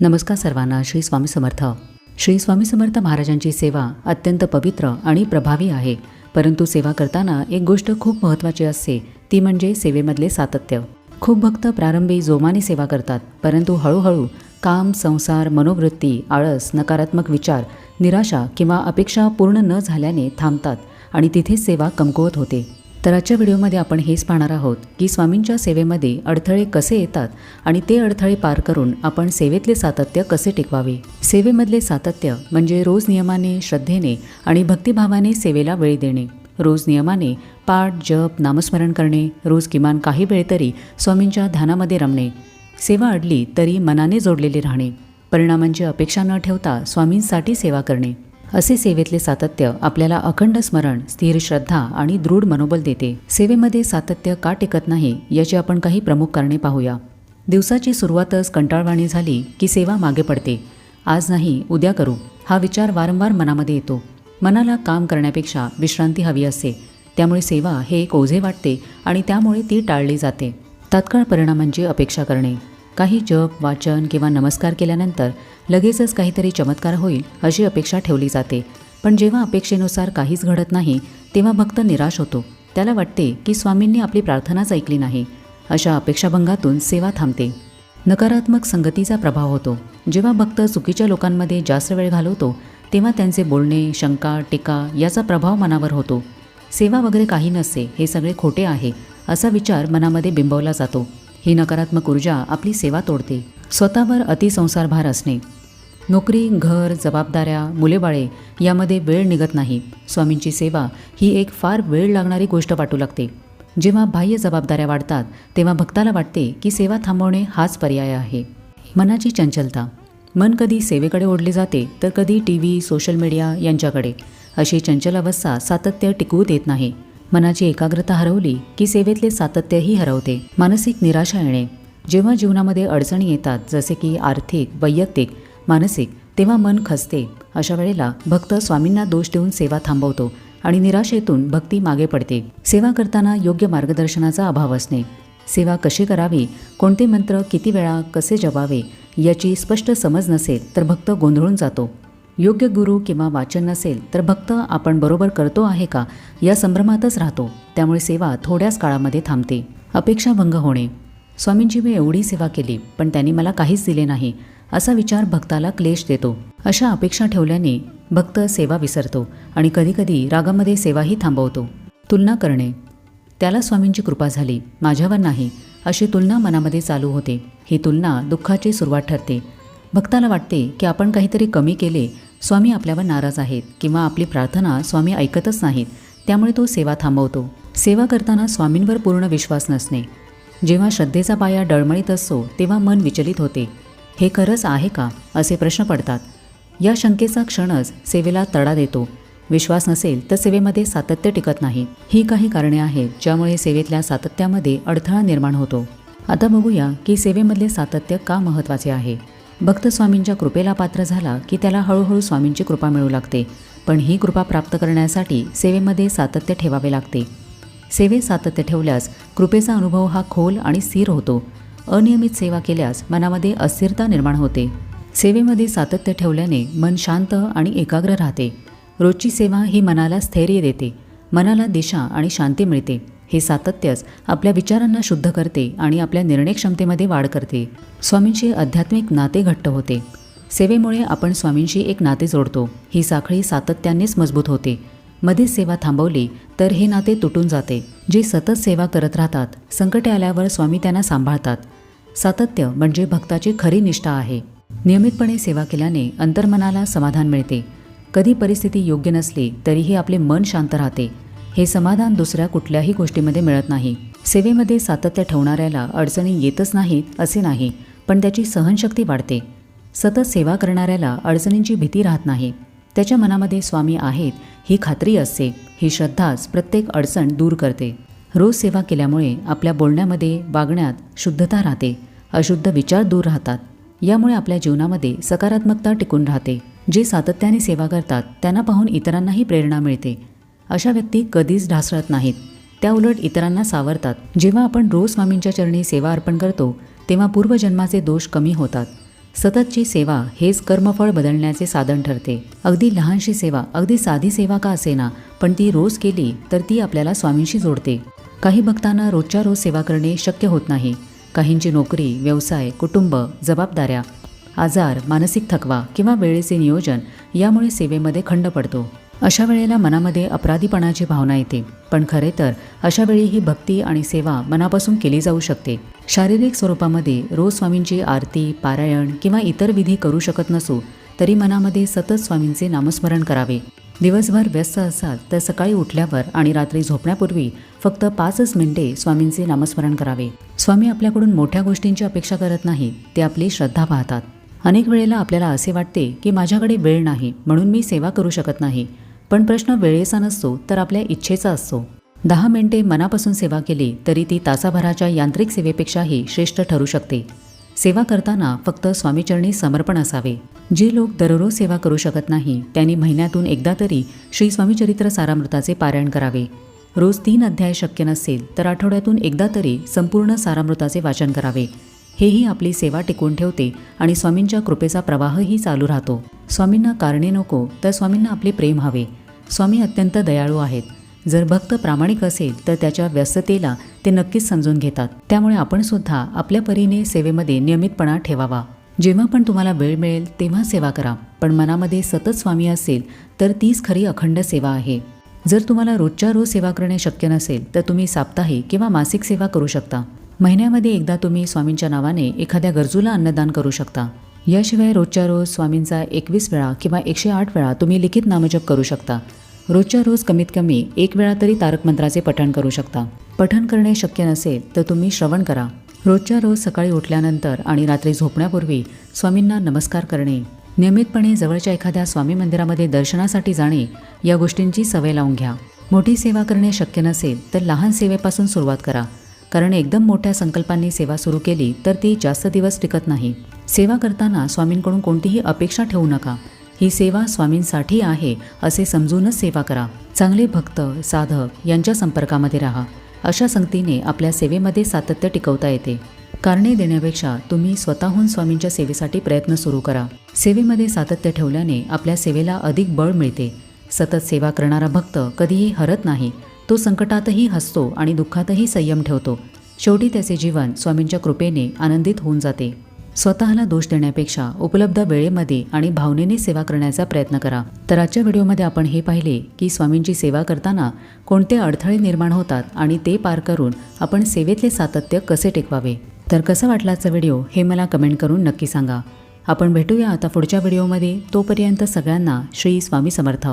नमस्कार सर्वांना श्री स्वामी समर्थ. श्री स्वामी समर्थ महाराजांची सेवा अत्यंत पवित्र आणि प्रभावी आहे. परंतु सेवा करताना एक गोष्ट खूप महत्त्वाची असते ती म्हणजे सेवेमधले सातत्य. खूप भक्त प्रारंभी जोमाने सेवा करतात परंतु हळूहळू काम संसार मनोवृत्ती आळस नकारात्मक विचार निराशा किंवा अपेक्षा पूर्ण न झाल्याने थांबतात आणि तिथेच सेवा कमकुवत होते. तर आजच्या व्हिडिओमध्ये आपण हेच पाहणार आहोत की स्वामींच्या सेवेमध्ये अडथळे कसे येतात आणि ते अडथळे पार करून आपण सेवेतले सातत्य कसे टिकवावे? सेवेमधले सातत्य म्हणजे रोज नियमाने श्रद्धेने आणि भक्तिभावाने सेवेला वेळ देणे. रोज नियमाने पाठ जप नामस्मरण करणे रोज किमान काही वेळ तरी स्वामींच्या ध्यानामध्ये रमणे. सेवा अडली तरी मनाने जोडलेले राहणे. परिणामांची अपेक्षा न ठेवता स्वामींसाठी सेवा करणे. असे सेवेतले सातत्य आपल्याला अखंड स्मरण स्थिर श्रद्धा आणि दृढ मनोबल देते. सेवेमध्ये सातत्य का टिकत नाही याची आपण काही प्रमुख कारणे पाहूया. दिवसाची सुरुवातच कंटाळवाणी झाली की सेवा मागे पडते. आज नाही उद्या करू. हा विचार वारंवार मनामध्ये येतो. मनाला काम करण्यापेक्षा विश्रांती हवी असते. त्यामुळे सेवा हे एक ओझे वाटते आणि त्यामुळे ती टाळली जाते. तात्काळ परिणामांची अपेक्षा करणे. काही जप वाचन किंवा नमस्कार केल्यानंतर लगेचच काहीतरी चमत्कार होईल अशी अपेक्षा ठेवली जाते. पण जेव्हा अपेक्षेनुसार काहीच घडत नाही तेव्हा भक्त निराश होतो. त्याला वाटते की स्वामींनी आपली प्रार्थनाच ऐकली नाही. अशा अपेक्षाभंगातून सेवा थांबते. नकारात्मक संगतीचा प्रभाव होतो. जेव्हा भक्त चुकीच्या लोकांमध्ये जास्त वेळ घालवतो तेव्हा त्यांचे बोलणे शंका टीका याचा प्रभाव मनावर होतो. सेवा वगैरे काही नसते हे सगळे खोटे आहे असा विचार मनामध्ये बिंबवला जातो. ही नकारात्मक ऊर्जा आपली सेवा तोडते. स्वतःवर अतिसंसारभार असणे. नोकरी घर जबाबदाऱ्या मुलेबाळे यामध्ये वेळ निघत नाही. स्वामींची सेवा ही एक फार वेळ लागणारी गोष्ट वाटू लागते. जेव्हा बाह्य जबाबदाऱ्या वाढतात तेव्हा भक्ताला वाटते की सेवा थांबवणे हाच पर्याय आहे. मनाची चंचलता. मन कधी सेवेकडे ओढले जाते तर कधी टी व्ही सोशल मीडिया यांच्याकडे. अशी चंचल अवस्था सातत्य टिकवू देत नाही. मनाची एकाग्रता हरवली की सेवेतले सातत्यही हरवते. मानसिक निराशा येणे. जेव्हा जीवनामध्ये अडचणी येतात जसे की आर्थिक वैयक्तिक मानसिक तेव्हा मन खचते अशा वेळेला भक्त स्वामींना दोष देऊन सेवा थांबवतो आणि निराशेतून भक्ती मागे पडते. सेवा करताना योग्य मार्गदर्शनाचा अभाव असणे. सेवा कशी करावी कोणते मंत्र किती वेळा कसे जपावे याची स्पष्ट समज नसेल तर भक्त गोंधळून जातो. योग्य गुरु किंवा वाचन नसेल तर भक्त आपण बरोबर करतो आहे का? या संभ्रमातच राहतो. त्यामुळे सेवा थोड्याच काळामध्ये थांबते. अपेक्षाभंग होणे. स्वामींची मी एवढी सेवा केली पण त्यांनी मला काहीच दिले नाही असा विचार भक्ताला क्लेश देतो. अशा अपेक्षा ठेवल्याने भक्त सेवा विसरतो आणि कधीकधी रागामध्ये सेवाही थांबवतो. तुलना करणे. त्याला स्वामींची कृपा झाली माझ्यावर नाही अशी तुलना मनामध्ये चालू होते. ही तुलना दुःखाची सुरुवात ठरते. भक्ताला वाटते की आपण काहीतरी कमी केले स्वामी आपल्यावर नाराज आहेत किंवा आपली प्रार्थना स्वामी ऐकतच नाहीत त्यामुळे तो सेवा थांबवतो. सेवा करताना स्वामींवर पूर्ण विश्वास नसणे. जेव्हा श्रद्धेचा पाया डळमळीत असतो तेव्हा मन विचलित होते. हे खरंच आहे का? असे प्रश्न पडतात. या शंकेचा क्षणच सेवेला तडा देतो. विश्वास नसेल तर सेवेमध्ये सातत्य टिकत नाही. ही काही कारणे आहेत ज्यामुळे सेवेतल्या सातत्यामध्ये अडथळा निर्माण होतो. आता बघूया की सेवेमधले सातत्य का महत्त्वाचे आहे. भक्त स्वामींच्या कृपेला पात्र झाला की त्याला हळूहळू स्वामींची कृपा मिळू लागते. पण ही कृपा प्राप्त करण्यासाठी सेवेमध्ये सातत्य ठेवावे लागते. सेवेत सातत्य ठेवल्यास कृपेचा अनुभव हा खोल आणि स्थिर होतो. अनियमित सेवा केल्यास मनामध्ये अस्थिरता निर्माण होते. सेवेमध्ये सातत्य ठेवल्याने मन शांत आणि एकाग्र राहते. रोजची सेवा ही मनाला स्थैर्य देते. मनाला दिशा आणि शांती मिळते. हे सातत्यच आपल्या विचारांना शुद्ध करते आणि आपल्या निर्णय क्षमतेमध्ये वाढ करते. स्वामींशी आध्यात्मिक नाते घट्ट होते. सेवेमुळे आपण स्वामींशी एक नाते जोडतो. ही साखळी सातत्यानेच मजबूत होते. मध्येच सेवा थांबवली तर हे नाते तुटून जाते. जे सतत सेवा करत राहतात संकटे आल्यावर स्वामी त्यांना सांभाळतात. सातत्य म्हणजे भक्ताची खरी निष्ठा आहे. नियमितपणे सेवा केल्याने अंतर्मनाला समाधान मिळते. कधी परिस्थिती योग्य नसली तरीही आपले मन शांत राहते. हे समाधान दुसऱ्या कुठल्याही गोष्टीमध्ये मिळत नाही. सेवेमध्ये सातत्य ठेवणाऱ्याला अडचणी येतच नाहीत असे नाही पण त्याची सहनशक्ती वाढते. सतत सेवा करणाऱ्याला अडचणींची भीती राहत नाही. त्याच्या मनामध्ये स्वामी आहेत ही खात्री असते ही श्रद्धाच प्रत्येक अडचण दूर करते. रोज सेवा केल्यामुळे आपल्या बोलण्यामध्ये वागण्यात शुद्धता राहते अशुद्ध विचार दूर राहतात. यामुळे आपल्या जीवनामध्ये सकारात्मकता टिकून राहते. जे सातत्याने सेवा करतात त्यांना पाहून इतरांनाही प्रेरणा मिळते. अशा व्यक्ती कधीच ढासळत नाहीत. त्या उलट इतरांना सावरतात. जेव्हा आपण रोज स्वामींच्या चरणी सेवा अर्पण करतो तेव्हा पूर्वजन्माचे दोष कमी होतात. सततची सेवा हेच कर्मफळ बदलण्याचे साधन ठरते. अगदी लहानशी सेवा अगदी साधी सेवा का असेना पण ती रोज केली तर ती आपल्याला स्वामींशी जोडते. काही भक्तांना रोजच्या रोज सेवा करणे शक्य होत नाही. काहींची नोकरी व्यवसाय कुटुंब जबाबदाऱ्या आजार मानसिक थकवा किंवा वेळेचे नियोजन यामुळे सेवेमध्ये खंड पडतो. अशा वेळेला मनामध्ये अपराधीपणाची भावना येते. पण खरे तर अशा वेळी ही भक्ती आणि सेवा मनापासून केली जाऊ शकते. शारीरिक स्वरूपामध्ये रोज स्वामींची आरती पारायण किंवा इतर विधी करू शकत नसू तरी मनामध्ये सतत स्वामींचे नामस्मरण करावे. दिवसभर व्यस्त असाल तर सकाळी उठल्यावर आणि रात्री झोपण्यापूर्वी फक्त पाचच मिनिटे स्वामींचे नामस्मरण करावे. स्वामी आपल्याकडून मोठ्या गोष्टींची अपेक्षा करत नाही ते आपली श्रद्धा पाहतात. अनेक वेळेला आपल्याला असे वाटते की माझ्याकडे वेळ नाही म्हणून मी सेवा करू शकत नाही. पण प्रश्न वेळेचा नसतो तर आपल्या इच्छेचा असतो. दहा मिनिटे मनापासून सेवा केली तरी ती तासाभराच्या यांत्रिक सेवेपेक्षाही श्रेष्ठ ठरू शकते. सेवा करताना फक्त स्वामीचरणी समर्पण असावे. जे लोक दररोज सेवा करू शकत नाही त्यांनी महिन्यातून एकदा तरी श्री स्वामीचरित्र सारामृताचे पारायण करावे. रोज तीन अध्याय शक्य नसेल तर आठवड्यातून एकदा तरी संपूर्ण सारामृताचे वाचन करावे. हेही आपली सेवा टिकवून ठेवते आणि स्वामींच्या कृपेचा प्रवाहही चालू राहतो. स्वामींना कारणे नको तर स्वामींना आपले प्रेम हवे. स्वामी अत्यंत दयाळू आहेत. जर भक्त प्रामाणिक असेल तर त्याच्या व्यस्ततेला ते नक्कीच समजून घेतात. त्यामुळे आपण सुद्धा आपल्या परीने सेवेमध्ये नियमितपणा ठेवावा. जेव्हा पण तुम्हाला वेळ मिळेल तेव्हा सेवा करा. पण मनामध्ये सतत स्वामी असेल तर तीच खरी अखंड सेवा आहे. जर तुम्हाला रोजच्या रोज सेवा करणे शक्य नसेल तर तुम्ही साप्ताहिक किंवा मासिक सेवा करू शकता. महिन्यामध्ये एकदा तुम्ही स्वामींच्या नावाने एखाद्या गरजूला अन्नदान करू शकता. याशिवाय रोजच्या रोज स्वामींचा एकवीस वेळा किंवा एकशे आठ वेळा तुम्ही लिखित नामजप करू शकता. रोजच्या रोज कमीत कमी एक वेळा तरी तारक मंत्राचे पठण करू शकता. पठण करणे शक्य नसेल तर तुम्ही श्रवण करा. रोजच्या रोज सकाळी उठल्यानंतर आणि रात्री झोपण्यापूर्वी स्वामींना नमस्कार करणे. नियमितपणे जवळच्या एखाद्या स्वामी मंदिरामध्ये दर्शनासाठी जाणे या गोष्टींची सवय लावून घ्या. मोठी सेवा करणे शक्य नसेल तर लहान सेवेपासून सुरुवात करा. कारण एकदम मोठ्या संकल्पांनी सेवा सुरू केली तर ती जास्त दिवस टिकत नाही. सेवा करताना स्वामींकडून कोणतीही अपेक्षा ठेवू नका. ही सेवा स्वामींसाठी आहे असे समजूनच सेवा करा. चांगले भक्त साधक यांच्या संपर्कामध्ये राहा. अशा संगतीने आपल्या सेवेमध्ये सातत्य टिकवता येते. कारणे देण्यापेक्षा तुम्ही स्वतःहून स्वामींच्या सेवेसाठी प्रयत्न सुरू करा. सेवेमध्ये सातत्य ठेवल्याने आपल्या सेवेला अधिक बळ मिळते. सतत सेवा करणारा भक्त कधीही हरत नाही. तो संकटातही हसतो आणि दुःखातही संयम ठेवतो. शेवटी त्याचे जीवन स्वामींच्या कृपेने आनंदित होऊन जाते. स्वतःला दोष देण्यापेक्षा उपलब्ध वेळेमध्ये आणि भावनेने सेवा करण्याचा प्रयत्न करा. तर आजच्या व्हिडिओमध्ये आपण हे पाहिले की स्वामींची सेवा करताना कोणते अडथळे निर्माण होतात आणि ते पार करून आपण सेवेतले सातत्य कसे टिकवावे? तर कसं वाटलाचा व्हिडिओ हे मला कमेंट करून नक्की सांगा. आपण भेटूया आता पुढच्या व्हिडिओमध्ये. तोपर्यंत सगळ्यांना श्री स्वामी समर्थ.